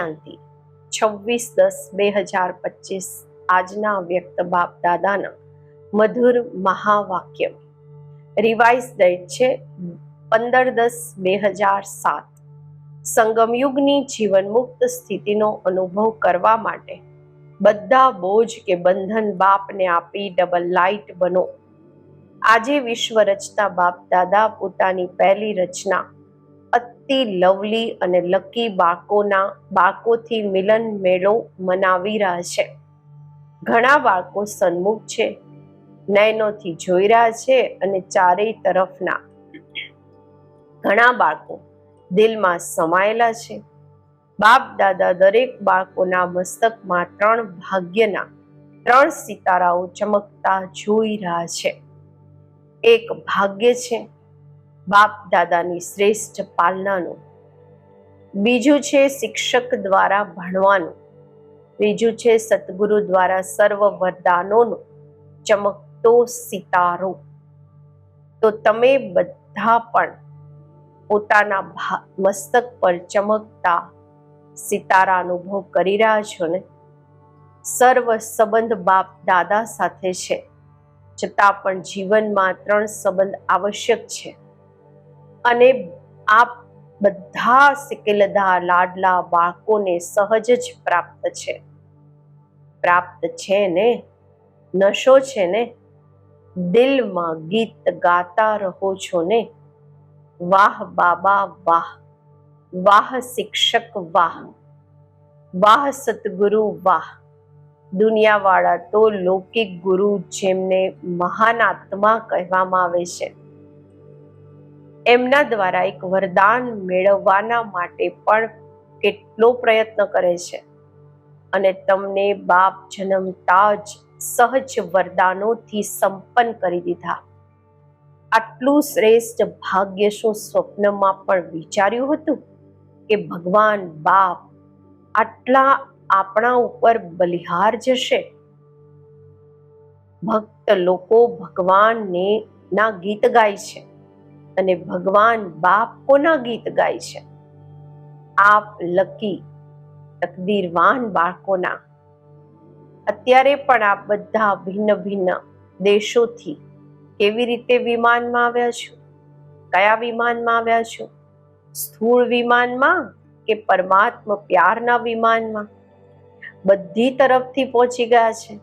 શાંતિ. છવ્વીસ દસ બે હજાર પચીસ આજના વ્યક્ત બાપ દાદાના મધુર મહાવાક્ય રિવાઇઝ ડેટ છે પંદર દસ બે હજાર સાત. સંગમયુગની જીવનમુક્ત સ્થિતિનો અનુભવ કરવા માટે બધા બોજ કે બંધન બાપને આપી ડબલ લાઇટ બનો. આજે વિશ્વ રચતા બાપ દાદા પોતાની પહેલી રચના અતિ લવલી અને લકી બાળકોના બાળકોથી મિલન મેળો મનાવી રહ્યા છે. ઘણા બાળકો સન્મુખ છે, નયનોથી જોઈ રહ્યા છે અને ચારેય તરફના. ઘણા બાળકો દિલમાં સમાયેલા છે. બાપ, દાદા દરેક બાળકોના મસ્તકમાં ત્રણ ભાગ્યના, ત્રણ સિતારાઓ ચમકતા જોઈ રહ્યા છે. એક ભાગ્ય છે બાપ દાદાની શ્રેષ્ઠ પાલનાનું. બીજું છે શિક્ષક દ્વારા ભણવાનું. ત્રીજું છે સદગુરુ દ્વારા સર્વ વરદાનોનો ચમકતો સિતારો. તો તમે બધા પણ પોતાના મસ્તક પર ચમકતા સિતારા અનુભવ કરી રહ્યા છો ને? સર્વ સંબંધ બાપ દાદા સાથે છે. છતાં પણ જીવનમાં ત્રણ સંબંધ આવશ્યક છે. અને આ બધા સિકલધા લાડલા બાળકોને સહજ જ પ્રાપ્ત છે. પ્રાપ્ત છે ને? નશો છે ને? દિલમાં ગીત ગાતા રહો છો ને? વાહ બાબા વાહ વાહ શિક્ષક વાહ વાહ સતગુરુ વાહ. દુનિયાવાળા તો લૌકિક ગુરુ જેમને મહાન આત્મા કહેવામાં આવે છે. એમના દ્વારા એક વરદાન મેળવવાના માટે પણ કેટલો પ્રયત્ન કરે છે. અને તમને બાપ જન્મતા જ સહજ વરદાનોથી સંપન્ન કરી દીધા. આટલું શ્રેષ્ઠ ભાગ્ય શું સ્વપ્નમાં પણ વિચાર્યું હતું? કે ભગવાન બાપ આટલા આપણા ઉપર બલિહાર જશે? ભક્ત લોકો ભગવાનને ના ગીત ગાય છે. અને ભગવાન બાપ કોના ગીત ગાય છે? આપ લકી, તકદીરવાન બાળકોના. અત્યારે પણ આપ બધા ભિન્ન ભિન્ન દેશોથી કેવી રીતે વિમાનમાં આવ્યા છો? કયા વિમાનમાં આવ્યા છો? સ્થૂળ વિમાનમાં કે પરમાત્મા પ્યારના વિમાનમાં? બધી તરફથી પહોંચી ગયા છે.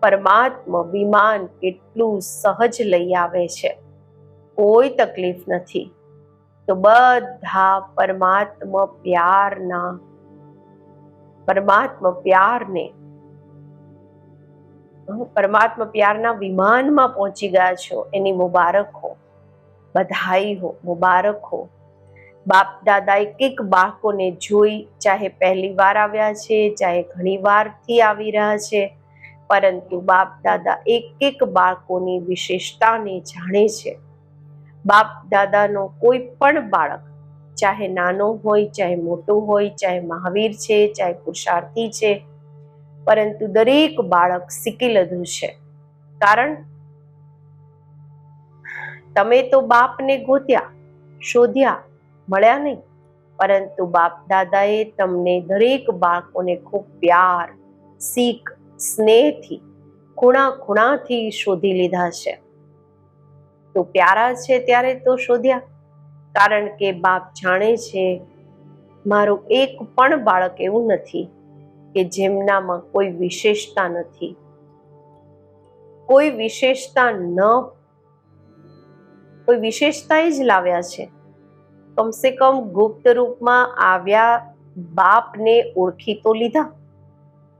પરમાત્મા વિમાન કેટલું સહજ લઈ આવે છે. કોઈ તકલીફ નથી. તો બધા પરમાત્મા પ્યારના, પરમાત્મા પ્યારને પરમાત્મા પ્યારના વિમાનમાં પહોંચી ગયા છો, એની મુબારક હો બધાઈ હો, મુબારક હો. બાપ દાદા એક એક બાળકોને જોઈ, ચાહે પહેલી વાર આવ્યા છે, ચાહે ઘણી વારથી આવી રહ્યા છે, પરંતુ બાપ દાદા એક એક બાળકોની વિશેષતાને જાણે છે. બાપ દાદાનો કોઈ પણ બાળક, ચાહે નાનો હોય, ચાહે મોટો હોય, ચાહે મહાવીર છે, ચાહે પુરુષાર્થી છે, પરંતુ દરેક બાળક શીખી લીધું છે. કારણ, તમે તો બાપને ગોત્યા, શોધ્યા, મળ્યા નહીં, પરંતુ બાપ દાદાએ તમને દરેક બાળકોને ખૂબ પ્યાર શીખ સ્નેહથી, ખૂણા ખૂણાથી શોધી લીધા છે. તો પ્યારા છે ત્યારે તો શોધ્યા. કારણ કે બાપ જાણે છે, મારું એક પણ બાળક એવું નથી કે જેમનામાં કોઈ વિશેષતા નથી. કોઈ વિશેષતા ન, કોઈ વિશેષતા જ લાવ્યા છે. કમસે કમ ગુપ્ત રૂપમાં આવ્યા બાપને ઓળખી તો લીધા.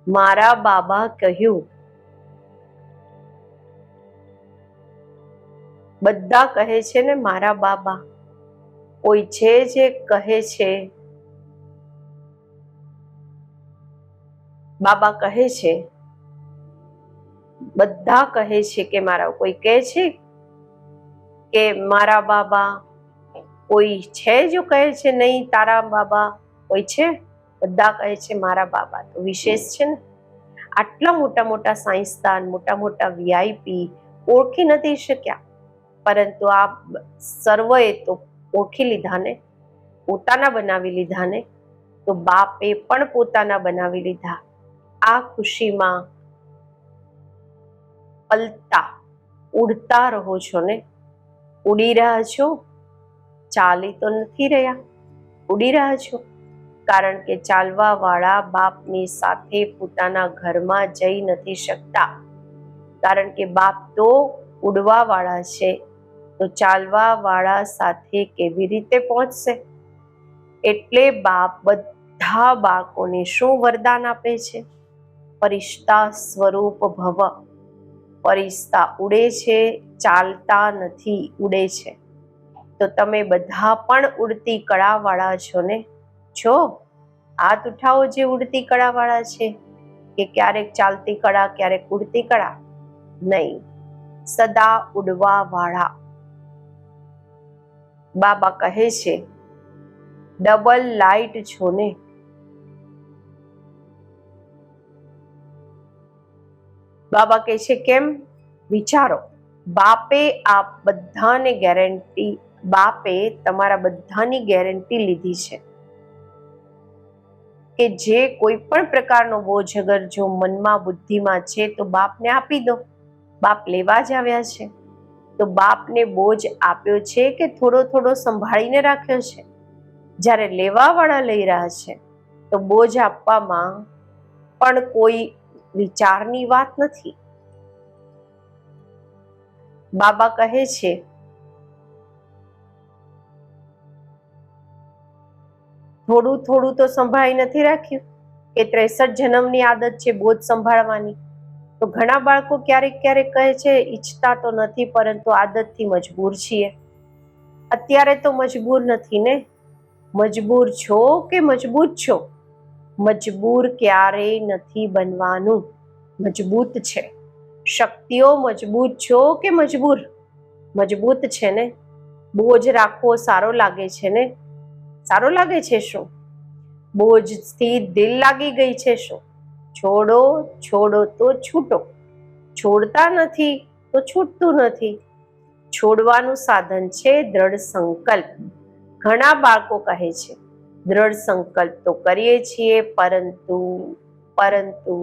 મારા બાબા કહ્યું બધા કહે છે ને, મારા બાબા. કોઈ છે જે કહે છે, બાબા કહે છે, બધા કહે છે કે મારા, કોઈ કહે છે કે મારા બાબા? કોઈ છે જો કહે છે નહીં, તારા બાબા. કોઈ છે? બધા કહે છે, મારા બાબા. તો વિશેષ છે ને? આટલા મોટા મોટા સાયન્સદાન મોટા મોટા વીઆઈપી ઓળખી નથી શક્યા. પરંતુ આ સર્વએ તો ઓળખી લીધાને, પોતાના બનાવી લીધા ને તો બાપે પણ પોતાના બનાવી લીધા. આ ખુશીમાં પલતા ઉડતા રહો છો ને? ઉડી રહ્યા છો? ચાલી તો નથી રહ્યા. ઉડી રહ્યા છો? કારણ કે ચાલવા વાળા બાપની સાથે પોતાના ઘરમાં જઈ નથી શકતા. કારણ કે બાપ તો ઉડવા વાળા છે. તો ચાલવા વાળા સાથે કેવી રીતે પહોંચશે? એટલે બાપ બધા બાળકોને શું વરદાન આપે છે? પરિષ્ઠા સ્વરૂપ ભવ. પરિષ્ઠા ઉડે છે, ચાલતા નથી, ઉડે છે. તો તમે બધા પણ ઉડતી કળાવાળા છો ને? છો હાથ ઉઠાવો જે ઉડતી કળાવાળા છે, કે ક્યારેક ચાલતી કળા, ક્યારેક ઉડતી કળા? નહીં. સદા ઉડવા વાળા બાબા કહે છે, ડબલ લાઈટ છો ને? બાબા કહે છે, કેમ? વિચારો, બાપે આ બધાને ગેરંટી, બાપે તમારા બધાની ગેરંટી લીધી છે કે જે કોઈ પણ પ્રકારનો બોજ અગર જો મનમાં બુદ્ધિમાં છે તો બાપને આપી દો. બાપ લેવા જ આવ્યા છે. તો બાપને બોજ આપ્યો છે કે થોડો થોડો સંભાળીને રાખ્યો છે? જ્યારે લેવાવાળા લઈ રહ્યા છે, તો બોજ આપવામાં પણ કોઈ વિચારની વાત નથી. બાબા કહે છે, થોડું થોડું તો સંભાળી નથી રાખ્યું. કે ત્રેસઠ જન્મની આદત છે બોજ સંભાળવાની. તો ઘણા બાળકો ક્યારેક ક્યારેક કહે છે, ઈચ્છતા તો નથી, પરંતુ આદતથી મજબૂર છીએ. અત્યારે તો મજબૂર નથી ને? મજબૂર છો કે મજબૂત છો? મજબૂર ક્યારેય નથી બનવાનું. મજબૂત છે. શક્તિઓ મજબૂત છો કે મજબૂર? મજબૂત છે ને? બોજ રાખવો સારો લાગે છે ને? સારો લાગે છે શું? બોજથી દિલ લાગી ગઈ છે શું? છોડો છોડો તો છૂટો. છોડતા નથી તો છૂટતું નથી. છોડવાનું સાધન છે દ્રઢ સંકલ્પ. ઘણા બાળકો કહે છે, દ્રઢ સંકલ્પ તો કરીએ છીએ, પરંતુ પરંતુ.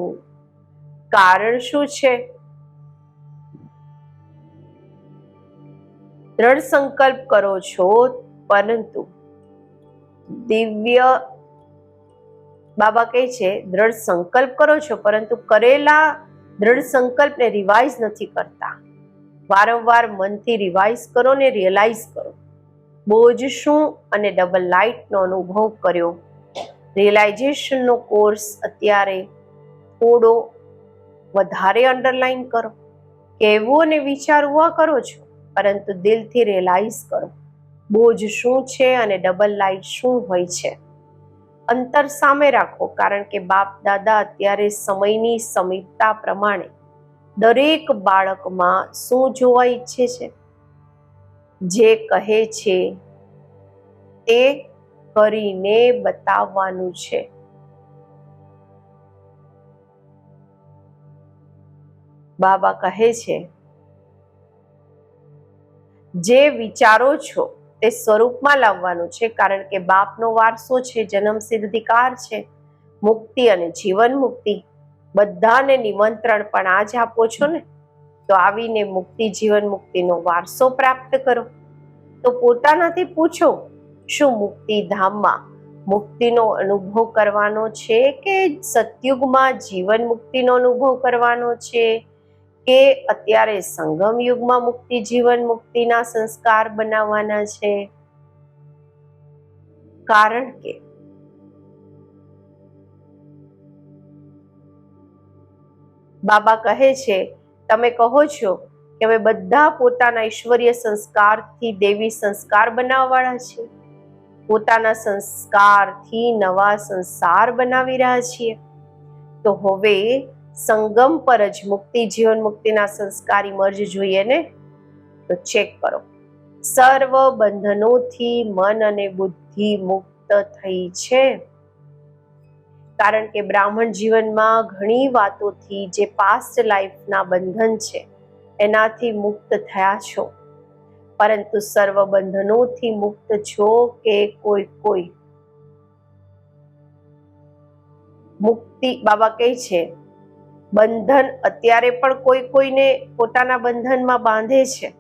કારણ શું છે? દ્રઢ સંકલ્પ કરો છો, પરંતુ દિવ્ય બાબા કહે છે, દ્રઢ સંકલ્પ કરો છો, પરંતુ કરેલા દ્રઢ સંકલ્પને રિવાઇઝ નથી કરતા. વારંવાર મનથી રિવાઇઝ કરો ને રિયલાઇઝ કરો. બોજ શું અને ડબલ લાઇટનો અનુભવ કર્યો. રિયલાઇઝેશનનો કોર્સ અત્યારે થોડો વધારે અંડરલાઈન કરો. કહેવું અને વિચારવું કરો છો, પરંતુ દિલથી રિયલાઇઝ કરો. બોજ શું છે અને ડબલ લાઇટ શું હોય છે? અંતર સામે રાખો, કારણ કે બાપ, દાદા અત્યારે સમયની સમીપતા પ્રમાણે દરેક બાળકમાં શું જોવા ઈચ્છે છે? જે કહે છે, તે કરીને બતાવવાનું છે. બાબા કહે છે, જે વિચારો છો તે સ્વરૂપમાં લાવવાનું છે, કારણ કે બાપનો વારસો છે જન્મ સિદ્ધિકાર છે, મુક્તિ અને જીવન મુક્તિ. બધાને નિમંત્રણ પણ આજ આપો છો ને? તો આવીને મુક્તિ, જીવન મુક્તિનો વારસો પ્રાપ્ત કરો. તો પોતાનાથી પૂછો, શું મુક્તિ ધામમાં મુક્તિનો અનુભવ કરવાનો છે કે સતયુગમાં જીવન મુક્તિનો અનુભવ કરવાનો છે? કે અત્યારે સંગમ યુગમાં મુક્તિ જીવન મુક્તિના સંસ્કાર બનાવવાના છે? કારણ કે બાબા કહે છે, તમે કહો છો કે અમે બધા પોતાના ઈશ્વરીય સંસ્કારથી દેવી સંસ્કાર બનાવવાળા છીએ. પોતાના સંસ્કારથી નવા સંસાર બનાવી રહ્યા છીએ. તો હવે સંગમ પર જ મુક્તિ, જીવન મુક્તિના સંસ્કારી મર્જ જોઈએ ને? તો ચેક કરો. સર્વ બંધનોથી મન અને બુદ્ધિ મુક્ત થઈ છે. કારણ કે બ્રાહ્મણ જીવનમાં ઘણી વાતોથી જે પાસ્ટ લાઈફના બંધન છે, એનાથી મુક્ત થયા છો. પરંતુ સર્વ બંધનોથી મુક્ત છો કે કોઈ કોઈ? મુક્તિ બાબા કહે છે બંધન અત્યારે પણ કોઈ કોઈને પોતાના બંધનમાં બાંધે છે.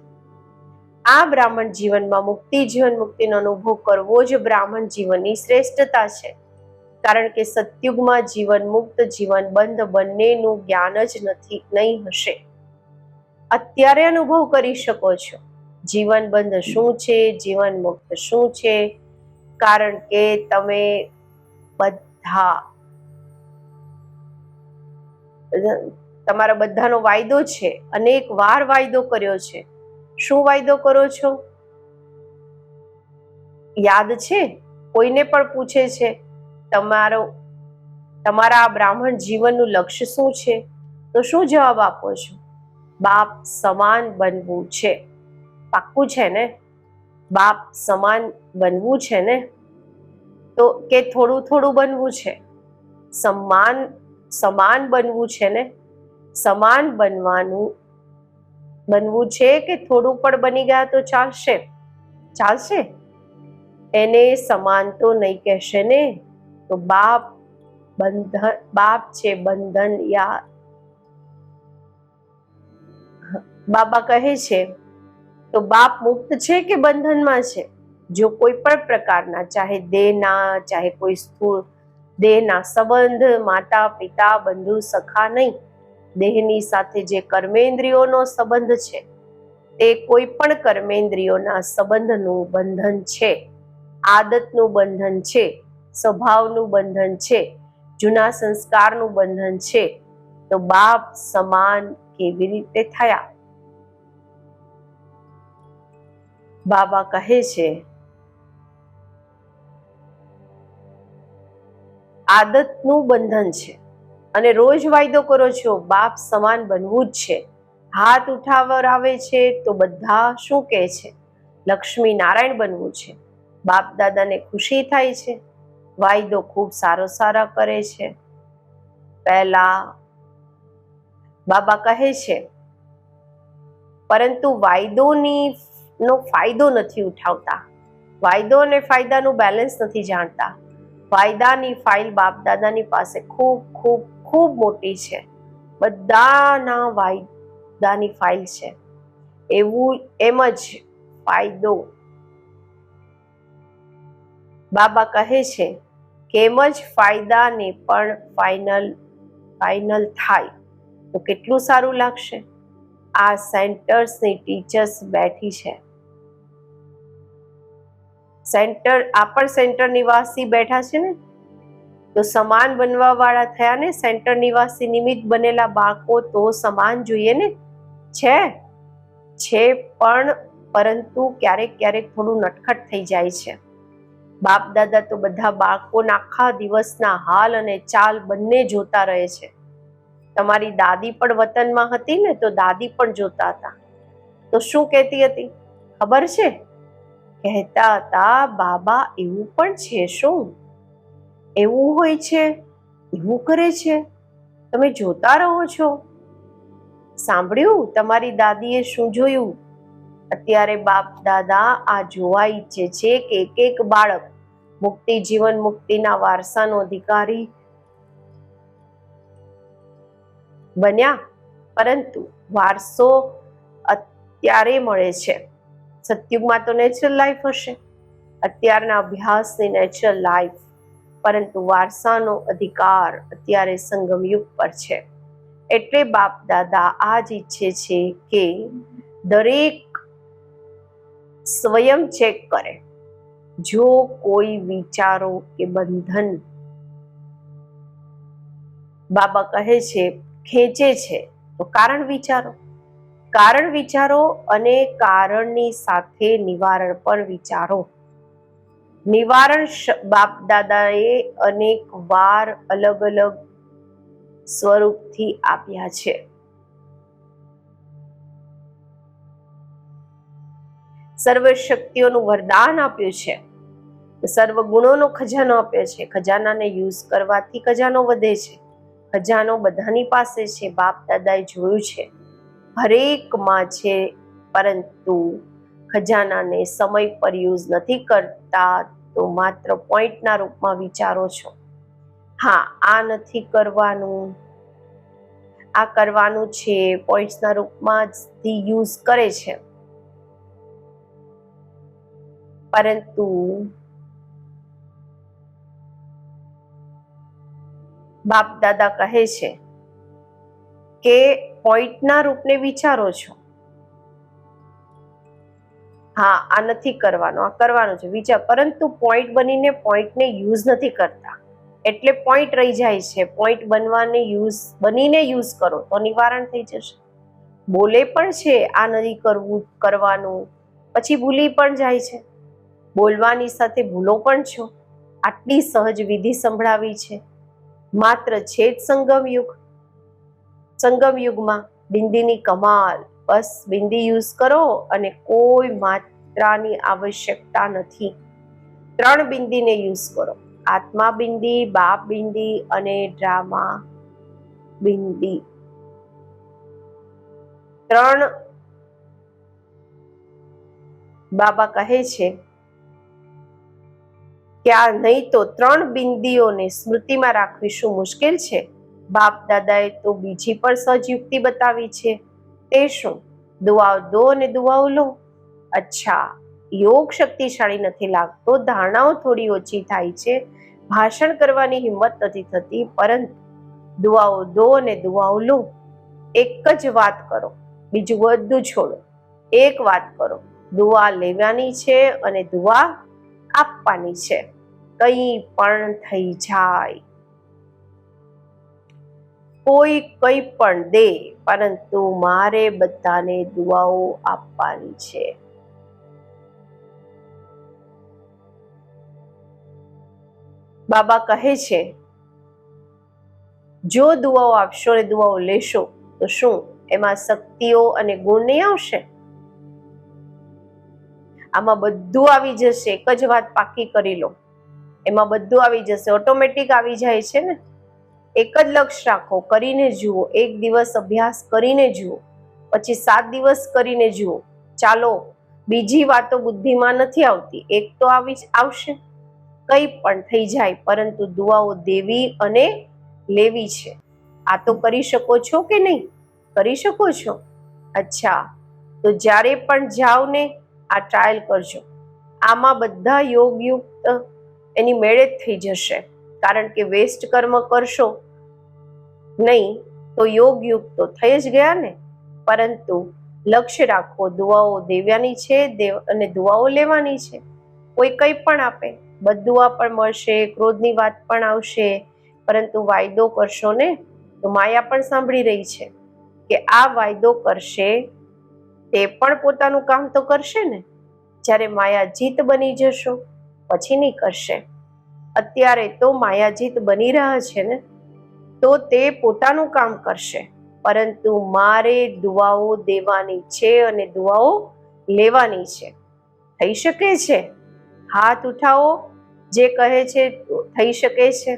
આ બ્રાહ્મણ જીવનમાં મુક્તિ જીવન મુક્તિનો અનુભવ કરવો જ બ્રાહ્મણ જીવનની શ્રેષ્ઠતા છે. કારણ કે સતયુગમાં જીવન મુક્ત, જીવન બંધ બંનેનું જ્ઞાન જ નથી, નહીં હશે. અત્યારે અનુભવ કરી શકો છો. જીવન બંધ શું છે? જીવન મુક્ત શું છે? કારણ કે તમે બધા તમારા બધાનો વાયદો છે, અનેક વાર વાયદો કર્યો છે. શું વાયદો કરો છો? યાદ છે? કોઈને પણ પૂછે છે, તમારો, તમારા આ બ્રાહ્મણ જીવનનું લક્ષ્ય શું છે? તો શું જવાબ આપો છો? બાપ સમાન બનવું છે. પાક્કું છે ને? બાપ સમાન બનવું છે ને? તો કે થોડું થોડું બનવું છે? સમાન સમાન બનવું છે ને? સમાન બનવાનું, બનવું છે કે થોડું પણ બની ગયા તો ચાલશે? ચાલશે? એને સમાન તો નહીં કહેશે ને? તો બાપ બંધન, બાપ છે બંધન યા બાબા કહે છે, તો બાપ મુક્ત છે કે બંધનમાં છે? જો કોઈ પણ પ્રકારના, ચાહે દેહના ચાહે કોઈ સ્થૂળ દેહના સંબંધ, માતા, પિતા, બંધુ, સખા નહીં. દેહની સાથે જે કર્મેન્દ્રિયોનો સંબંધ છે, તે કોઈ પણ કર્મેન્દ્રિયોના સંબંધનું બંધન છે. આદતનું બંધન છે, સ્વભાવનું બંધન છે, જૂના સંસ્કારનું બંધન છે, તો બાપ સમાન કેવી રીતે થયા? બાબા કહે છે આદતનું બંધન છે. અને રોજ વાયદો કરો છો, બાપ સમાન બનવું જ છે. હાથ ઉઠાવર આવે છે તો બધા શું કહે છે? લક્ષ્મી નારાયણ બનવું છે. બાપ દાદાને ખુશી થાય છે. વાયદો ખૂબ સારો સારા કરે છે. પહેલા બાબા કહે છે, પરંતુ વાયદોની નો ફાયદો નથી ઉઠાવતા. વાયદો અને ફાયદાનું બેલેન્સ નથી જાણતા. ફાયદાની ફાઇલ બાપ દાદાની પાસે ખૂબ ખૂબ ખૂબ મોટી છે. બધાના વાયદાની ફાઇલ છે. એવું એમ જ ફાયદો. બાબા કહે છે કે એમ જ ફાયદાને પણ ફાઇનલ ફાઇનલ થાય. તો કેટલું સારું લાગશે? આ સેન્ટર્સની ટીચર્સ બેઠી છે. સેન્ટર, આ પણ સેન્ટર નિવાસી બેઠા છે ને? તો સમાન બનવા વાળા થયા ને, સેન્ટર નિવાસી નિમિત્ત બનેલા બાળકો તો સમાન જોઈએ ને? છે છે પણ પરંતુ ક્યારેક ક્યારેક થોડું નટખટ થઈ જાય છે. બાપ દાદા તો બધા બાળકોના આખા દિવસના હાલ અને ચાલ બંને જોતા રહે છે. તમારી દાદી પણ વતનમાં હતી ને, તો દાદી પણ જોતા હતા. તો શું કહેતી હતી? ખબર છે? કહેતા હતા, બાબા, એવું પણ છે શું? એવું હોય છે? એવું કરે છે? તમે જોતા રહો છો? સાંભળ્યું? તમારી દાદીએ શું જોયું? અત્યારે બાપ દાદા આ જોવા ઈચ્છે છે કે એક એક બાળક મુક્તિ, જીવન મુક્તિના વારસાનો અધિકારી બન્યા. પરંતુ વારસો અત્યારે મળે છે. સતયુગમાં તો નેચરલ લાઈફ હશે. અત્યારના અભ્યાસની નેચરલ લાઈફ પરંતુ વારસાનો અધિકાર અત્યારે સંગમયુગ પર છે. એટલે બાપ દાદા આ જ ઈચ્છે છે કે દરેક સ્વયં ચેક કરે. જો કોઈ વિચારો કે બંધન બાબા કહે છે, ખેંચે છે, તો કારણ વિચારો. કારણ વિચારો અને કારણની સાથે નિવારણ પણ વિચારો. નિવારણ બાપ દાદાએ અનેક વાર અલગ અલગ સ્વરૂપથી આપ્યા છે. સર્વ શક્તિઓનું વરદાન આપ્યું છે. સર્વ ગુણોનો ખજાનો આપ્યો છે. ખજાનાને યુઝ કરવાથી ખજાનો વધે છે. ખજાનો બધાની પાસે છે. બાપ દાદાએ જોયું છે. હરેકમાં છે, પરંતુ ખજાનાને સમય પર યુઝ નથી કરતા, તો માત્ર પોઈન્ટના રૂપમાં વિચારો છો. હા, આ નથી કરવાનું. આ કરવાનું છે પોઈન્ટ્સના રૂપમાં જ યુઝ કરે છે. પરંતુ બાપ દાદા કહે છે કે પોઈન્ટના રૂપને વિચારો છો. હા, આ નથી કરવાનું, આ કરવાનું છે, વિચાર. પરંતુ પોઈન્ટ બનીને પોઈન્ટને યુઝ નથી કરતા. એટલે પોઈન્ટ રહી જાય છે. પોઈન્ટ બનવાને યુઝ, બનીને યુઝ કરો તો નિવારણ થઈ જશે. બોલે પણ છે આ નથી કરવું, કરવાનું. પછી ભૂલી પણ જાય છે. બોલવાની સાથે ભૂલો પણ છો. આટલી સહજ વિધિ સંભળાવી છે. માત્ર છેદ સંગમ યુગ. સંગમ યુગમાં બિંદીની કમાલ, બસ બિંદી યુઝ કરો અને કોઈ માત્રાની આવશ્યકતા નથી. ત્રણ બિંદીને યુઝ કરો. આત્મા બિંદી, બાપ બિંદી અને ડ્રામા બિંદી. ત્રણ બાબા કહે છે કે આ નહીં તો ત્રણ બિંદીઓને સ્મૃતિમાં રાખવી શું મુશ્કેલ છે? બાપ દાદાએ તો બીજી પણ સહજ યુક્તિ બતાવી છે. તે શું? દુઆઓ દો અને દુઆઓ લો. અચ્છા, યોગ શક્તિશાળી નથી લાગતો. ધારણાઓ થોડી ઓછી થાય છે. ભાષણ કરવાની હિંમત નથી થતી, પરંતુ દુઆઓ દો અને દુઆઓ લો. એક જ વાત કરો, બીજું બધું છોડો. એક વાત કરો, દુઆ લેવાની છે અને દુઆ આપવાની છે. કંઈ પણ થઈ જાય. કોઈ કંઈ પણ દે, પરંતુ મારે બધાને દુઆઓ આપવાની છે. બાબા કહે છે, જો દુઆઓ આપશો અને દુઆઓ લેશો, તો શું એમાં શક્તિઓ અને ગુણ નહીં આવશે? આમાં બધું આવી જશે, એક જ વાત પાકી કરી લો. એમાં બધું આવી જશે, ઓટોમેટિક આવી જાય છે ને એક જ લક્ષ્ય રાખો, કરીને જુઓ. એક દિવસ અભ્યાસ કરીને જુઓ. પછી સાત દિવસ કરીને જુઓ. ચાલો, બીજી વાતો બુદ્ધિમાં નથી આવતી. એક તો આવી આવશે. કંઈ પણ થઈ જાય, પરંતુ દુઆઓ દેવી અને લેવી છે. આ તો કરી શકો છો કે નહીં? કરી શકો છો? અચ્છા. તો જ્યારે પણ જાઓ ને, આ ટ્રાયલ કરજો. આમાં બધા યોગયુક્ત એની મેળે જ થઈ જશે. કારણ કે વેસ્ટ કર્મ કરશો નહીં, તો યોગ યુગ તો થઈ જ ગયા ને. પરંતુ લક્ષ્ય રાખો, દુઆઓ દેવ્યાની છે, દેવ અને દુઆઓ લેવાની છે. કોઈ કંઈ પણ આપે બદુઆ પણ મળશે, ક્રોધની વાત પણ આવશે, પરંતુ વાયદો કરશો ને, તો માયા પણ સાંભળી રહી છે કે આ વાયદો કરશે, તે પણ પોતાનું કામ તો કરશે ને. જ્યારે માયા જીત બની જશો, પછી નહીં કરશે. અત્યારે તો માયાજીત બની રહ્યા છે ને, તો તે પોતાનું કામ કરશે. પરંતુ મારે દુઆઓ દેવાની છે અને દુઆઓ લેવાની છે. થઈ શકે છે? હાથ ઉઠાવો. જે કહે છે થઈ શકે છે.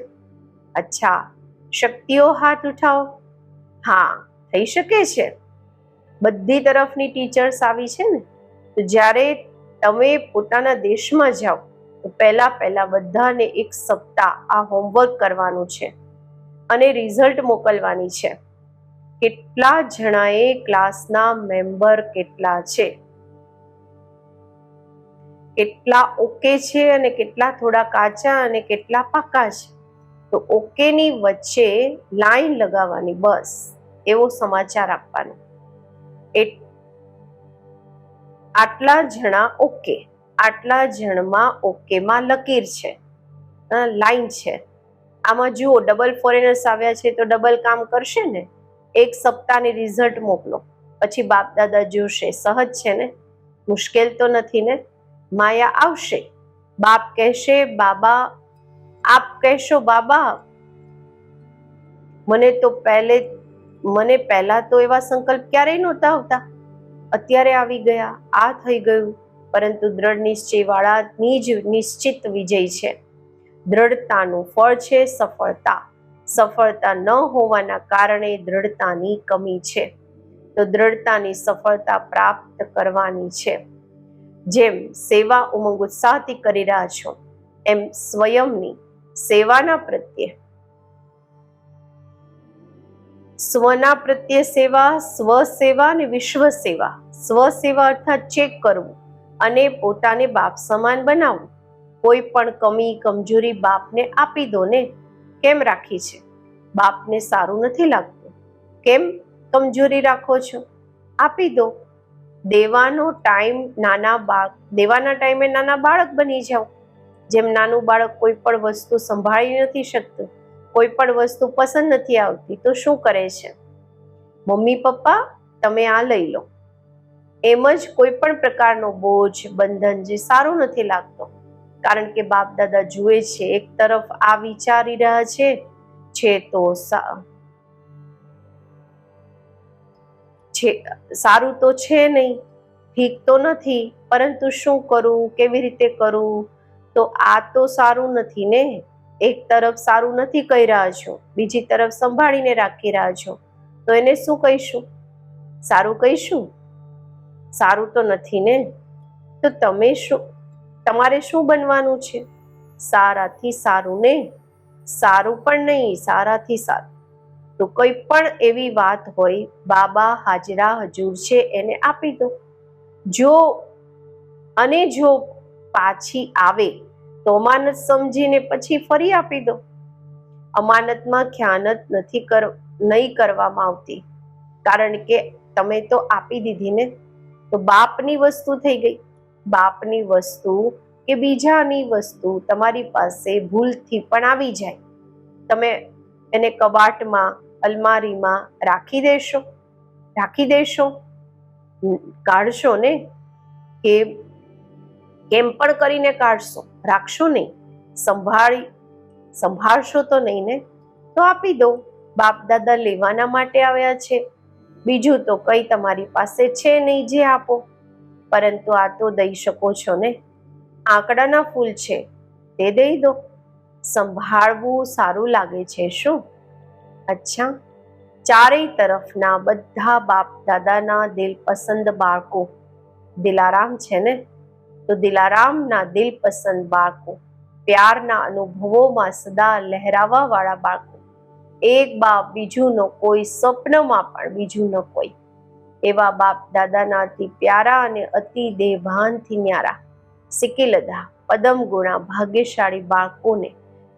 અચ્છા. શક્તિઓ હાથ ઉઠાવો. હા, થઈ શકે છે. બધી તરફની ટીચર્સ આવી છે ને, તો જ્યારે તમે પોતાના દેશમાં જાઓ પહેલા પહેલા બધાને એક સપ્તાહ આ હોમવર્ક કરવાનું છે અને રિઝલ્ટ મોકલવાની છે. કેટલા જણાએ ક્લાસના મેમ્બર કેટલા છે? કેટલા ઓકે છે અને કેટલા થોડા કાચા અને કેટલા પાકા છે? તો ઓકેની વચ્ચે લાઈન લગાવવાની બસ, એવો સમાચાર આપવાનો. આટલા જણા ઓકે આટલા જણમાં ઓકેમાં લકીર છે. લાઈન છે. આમાં જુઓ ડબલ ફોરેનર્સ આવ્યા છે તો ડબલ કામ કરશે ને? એક સપ્તાહની રિઝલ્ટ મોકલો. પછી બાપ દાદા જોશે, સહજ છે ને? મુશ્કેલ તો નથી ને? માયા આવશે. બાપ કહેશે, બાબા, આપ કહેશો, બાબા. મને તો પહેલે, મને પહેલા તો એવા સંકલ્પ ક્યારેય નહોતા આવતા. અત્યારે આવી ગયા, આ થઈ ગયું. પરંતુ દ્રઢ નિશ્ચયવાળાની જ નિશ્ચિત વિજય છે. દ્રઢતાનું ફળ છે સફળતા. સફળતા ન હોવાના કારણે દ્રઢતાની કમી છે. તો દ્રઢતાની સફળતા પ્રાપ્ત કરવાની છે. જેમ સેવા ઉમંગ ઉત્સાહથી કરી રહ્યા છો, એમ સ્વયંની સેવાના પ્રત્યે. સ્વના પ્રત્યે સેવા સ્વ સેવા અને વિશ્વ સેવા સ્વ સેવા અર્થાત ચેક કરવું. અને પોતાને બાપ સમાન બનાવો. કોઈ પણ કમી, કમજોરી બાપને આપી દો ને, કેમ રાખી છે? બાપને સારું નથી લાગતું. કેમ કમજોરી રાખો છો? આપી દો. દેવાનો ટાઈમ નાના બાળક દેવાના ટાઈમે નાના બાળક બની જાઓ. જેમ નાનું બાળક કોઈ પણ વસ્તુ સંભાળી નથી શકતું, કોઈ પણ વસ્તુ પસંદ નથી આવતી, તો શું કરે છે? મમ્મી, પપ્પા, તમે આ લઈ લો. એમ જ કોઈ પણ પ્રકારનો બોજ, બંધન જે સારો નથી લાગતો. કારણ કે બાપ દાદા જુએ છે, એક તરફ આ વિચારી રહ્યા છે છે તો સારું તો છે નહીં, ઠીક તો નથી, પરંતુ શું કરું, કેવી રીતે કરું? તો આ તો સારું નથી ને? એક તરફ સારું નથી કહી રહ્યા છો, બીજી તરફ સંભાળીને રાખી રહ્યા છો. તો એને શું કહીશું? સારું કહીશું? સારું તો નથી ને? તો તમે શું, તમારે શું બનવાનું છે? સારાથી સારું ને? સારું પણ નહીં, સારાથી સારું. તો કોઈ પણ એવી વાત હોય, બાબા હાજરા હજુર છે, એને આપી દો. જો, અને જો પાછી આવે, તો અમાનત સમજીને પછી ફરી આપી દો. અમાનતમાં ખ્યાનત નથી કર, નહીં કરવામાં આવતી. કારણ કે તમે તો આપી દીધી ને? તો બાપની વસ્તુ થઈ ગઈ. બાપની વસ્તુ કે બીજાની વસ્તુ તમારી પાસે ભૂલથી પણ આવી જાય. તમે એને કબાટમાં, અલમારીમાં રાખી દેશો. રાખી દેશો. કાઢશો ને? કે કેમ પણ કરીને કાઢશો? રાખશો નહીં. સંભાળી, સંભાળશો તો નહીં ને? તો આપી દો. બાપ દાદા લેવાના માટે આવ્યા છે. બીજું તો કઈ તમારી પાસે છે નહીં જે આપો. પરંતુ આ તો દઈ શકો છો ને? આંકડાના ફૂલ છે, તે દઈ દો. સંભાળવું સારું લાગે છે, શું? અચ્છા. ચારેય તરફના બધા બાપ દાદાના દિલ પસંદ બાળકો. દિલારામ છે ને? તો દિલારામના દિલ પસંદ બાળકો. પ્યારના અનુભવોમાં સદા લહેરાવા વાળા બાળકો. એક બાપ બીજું ન કોઈ, સ્વપ્નમાં પણ બીજું ન કોઈ. એવા બાપ દાદાના અતિ પ્યારા અને અતિ દેહભાનથી ન્યારા. સિકિલધા પદમ ગુણા ભાગ્યશાળી બાળકોને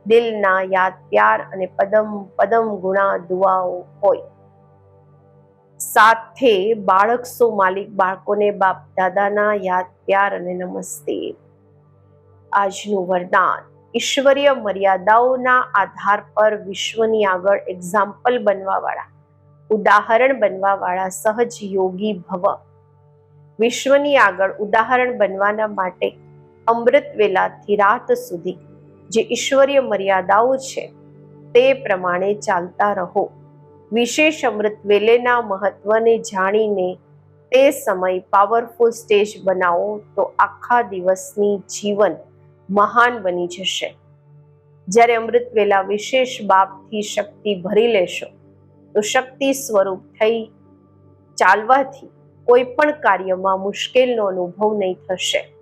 દિલના યાદ પ્યાર અને પદમ પદમ ગુણા દુઆઓ હોય. સાથે બાળક સો માલિક બાળકોને બાપ દાદાના યાદ પ્યાર અને નમસ્તે. આજનું વરદાન. ઈશ્વરીય મર્યાદાઓના આધાર પર વિશ્વની આગળ એક્ઝામ્પલ બનવાવાળા, ઉદાહરણ બનવાવાળા સહજ યોગી ભવ. વિશ્વની આગળ ઉદાહરણ બનવાના માટે અમૃત વેલાથી રાત સુધી જે ઈશ્વરીય મર્યાદાઓ છે તે પ્રમાણે ચાલતા રહો. વિશેષ અમૃત વેલેના મહત્વને જાણીને તે સમય પાવરફુલ સ્ટેજ બનાવો તો આખા દિવસની જીવન મહાન બની જશે. જ્યારે અમૃત વેલા વિશેષ બાપથી શક્તિ ભરી લેશો, તો શક્તિ સ્વરૂપ થઈ ચાલવાથી કોઈ પણ કાર્યમાં મુશ્કેલનો અનુભવ નહીં થશે.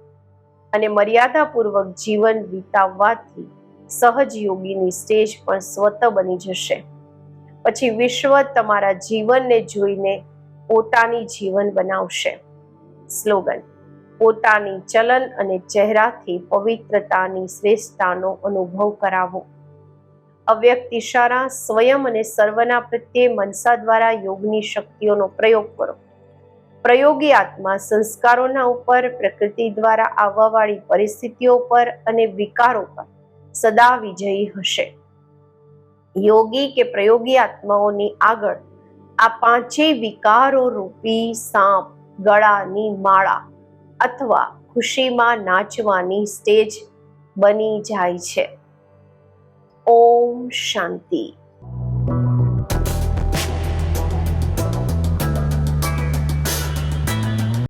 અને મર્યાદાપૂર્વક જીવન વિતાવવાથી સહજ યોગીની સ્ટેજ પણ સ્વત બની જશે. પછી વિશ્વ તમારા જીવનને જોઈને પોતાની જીવન બનાવશે. સ્લોગન. પોતાની ચલન અને ચહેરાથી પવિત્રતાની શ્રેષ્ઠતાનો અનુભવ કરાવો. અવ્યક્ત ઇશારા સ્વયં અને સર્વના પ્રત્યે મનસા દ્વારા યોગની શક્તિઓનો પ્રયોગ કરો. પ્રયોગી આત્મા સંસ્કારોના ઉપર, પ્રકૃતિ દ્વારા આવવાવાળી પરિસ્થિતિઓ પર અને વિકારો પર સદા વિજયી હશે. યોગી કે પ્રયોગી આત્માઓની આગળ આ પાંચેય વિકારો રૂપી સાપ, ગળાની માળા અથવા ખુશીમાં નાચવાની સ્ટેજ બની જાય છે. ઓમ શાંતિ.